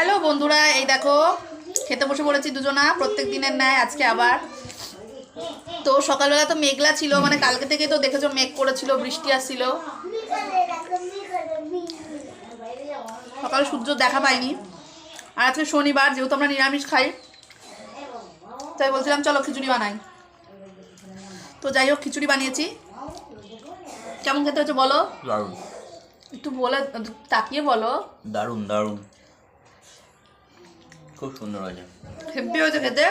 Hello বন্ধুরা এই দেখো খেতে বসে পড়েছি দুজনা প্রত্যেক দিনের ন্যায় আজকে আবার। তো সকালবেলা তো মেঘলা ছিল মানে কালকে থেকে তো দেখেছ মেঘ করেছিল বৃষ্টি আসছিল। সকালে সূর্য দেখা পাইনি। আর আজকে শনিবার যেহেতু আমরা নিরামিষ খাই তাই বলছিলাম চলো খিচুড়ি বানাই। তো যাই হোক খিচুড়ি বানিয়েছি। কেমন খেতে হচ্ছে বলো? দারুণ। একটু বলে তাকিয়ে বলো। দারুণ দারুণ। খুব সুন্দর হয়েছে। হেব্বি হয়েছে খেতে।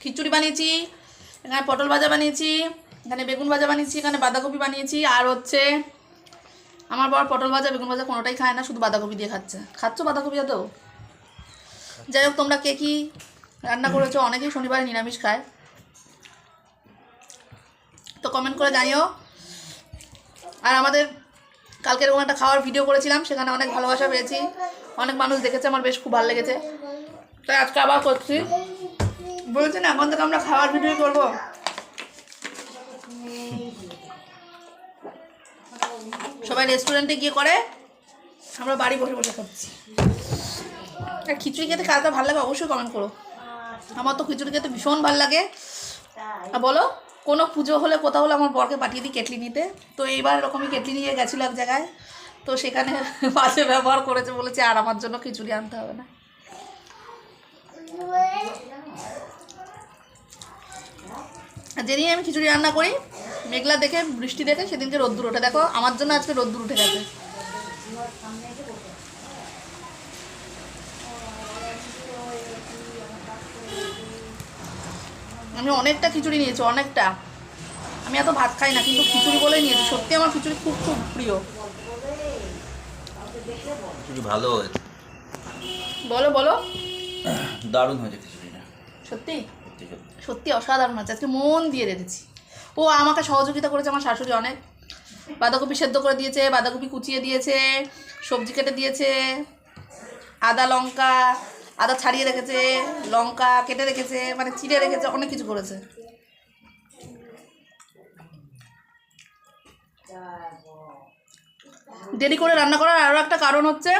খিচুড়ি বানিয়েছি, এখানে পটল ভাজা বানিয়েছি, এখানে বেগুন ভাজা বানিয়েছি, এখানে বাঁধাকপি বানিয়েছি, আর হচ্ছে আমার বর পটল ভাজা, বেগুন ভাজা কোনোটাই খায় না, শুধু বাঁধাকপি দিয়ে খাচ্ছে। খাচ্ছ বাঁধাকপি তো যাই হোক, তোমরা কে কী রান্না করেছ? অনেকেই শনিবারে নিরামিষ খায়। তো কমেন্ট করে জানিও। আর আমাদের কালকে এরকম একটা খাওয়ার ভিডিও করেছিলাম, সেখানে অনেক ভালোবাসা পেয়েছি। অনেক মানুষ দেখেছে, আমার বেশ খুব ভালো লেগেছে। তাই আজকে আবার করছি। বলেছি না, এখন থেকে আমরা খাওয়ার ভিডিও করব। সবাই রেস্টুরেন্টে গিয়ে করে, আমরা বাড়ি বসে বসে খাচ্ছি। আর খিচুড়ি খেতে কার ভালো লাগে অবশ্যই কমেন্ট করো। আমার তো খিচুড়ি খেতে ভীষণ ভালো লাগে। আর বলো, কোনো পুজো হলে, কোথাও হলে আমার বরকে পাঠিয়ে দিই কেটলি নিতে। তো এইবার এরকমই কেটলি নিয়ে গেছিল এক জায়গায়। তো সেখানে বাসে ব্যবহার করেছে বলেছে, আর আমার জন্য খিচুড়ি আনতে হবে না। যেদিন আমি খিচুড়ি রান্না করি মেঘলা দেখে বৃষ্টি দেখে সেদিনকে রোদ্দুর ওঠে। দেখো আমার জন্য আজকে রোদ্দুর উঠে গেছে। আমি অনেকটা খিচুড়ি নিয়েছি অনেকটা। আমি এত ভাত খাই না কিন্তু খিচুড়ি বলেই নিয়েছি। সত্যি আমার খিচুড়ি খুব খুব প্রিয়। ভালো বলো বলো। দারুণ হয়েছে খিচুড়িটা। সত্যি? সত্যি সত্যি। সত্যি অসাধারণ হয়েছে। আজকে মন দিয়ে রেখেছি ও আমাকে সহযোগিতা করেছে আমার শাশুড়ি অনেক। বাঁধাকপি সেদ্ধ করে দিয়েছে বাঁধাকপি কুচিয়ে দিয়েছে সবজি কেটে দিয়েছে আদা লঙ্কা আদা ছাড়িয়ে রেখেছে লঙ্কা কেটে রেখেছে মানে চিড়ে রেখেছে অনেক কিছু করেছে। দেরি করে রান্না করার আরও একটা কারণ হচ্ছে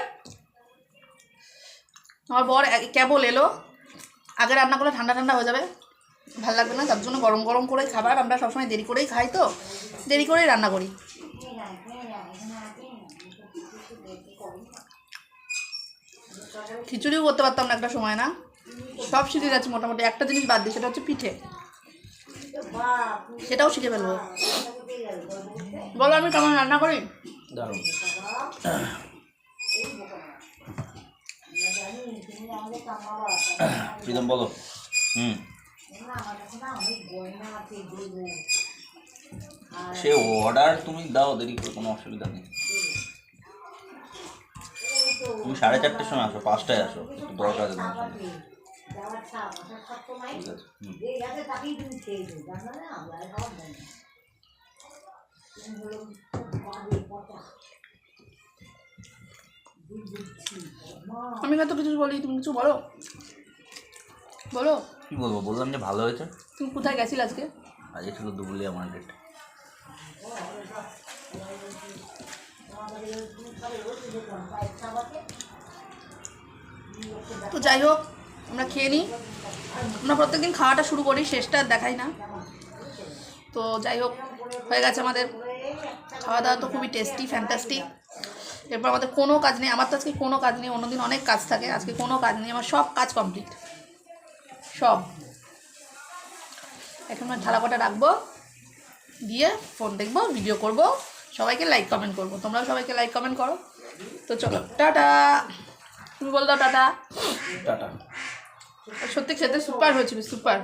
আমার বর কেবল এলো। আগে রান্না করলে ঠান্ডা ঠান্ডা হয়ে যাবে। ভালো লাগবে না, তার জন্য গরম গরম করে খাবার। আমরা সবসময় দেরি করেই খাই তো। দেরি করেই রান্না করি। খিচুড়িও করতে পারতাম না একটা সময়, না? সব শিখে গেছি মোটামুটি। একটা জিনিস বাদ দিই সেটা হচ্ছে পিঠে। সেটাও শিখে ফেলব। বলো, আমি কেমন রান্না করি? দারুণ। প্রীতম বলো হুম সে অর্ডার তুমি দাও, দেরি করে কোনো অসুবিধা নেই। তুমি সাড়ে চারটের সময় আসো, পাঁচটায় আসো, একটু দরকার আছে। আমি কত কিছু বলি তুমি কিছু বলো। বলো। কি বলব বললাম যে ভালো হয়েছে। তুমি কোথায় গেছিলে আজকে? আজকে ছিল দুবুলিয়া মার্কেট তো যাই হোক আমরা খেয়ে নিই। আমরা প্রত্যেকদিন খাওয়াটা শুরু করি শেষটা আর দেখাই না। তো যাই হোক হয়ে গেছে আমাদের। খাওয়া দাওয়া তো খুবই টেস্টি ফ্যান্টাস্টিক এরপর আমাদের কোনো কাজ নেই আমার তো আজকে কোনো কাজ নেই অন্যদিন অনেক কাজ থাকে আজকে কোনো কাজ নেই আমার সব কাজ কমপ্লিট সব। এখন আমরা ঢালা কটা রাখব দিয়ে ফোন দেখব ভিডিও করব সবাইকে লাইক কমেন্ট করব। তোমরাও সবাইকে লাইক কমেন্ট করো। তো চলো টাটা। তুমি বল দাও টাটা। টাটা। সত্যি খেতে সুপার হয়েছিল সুপার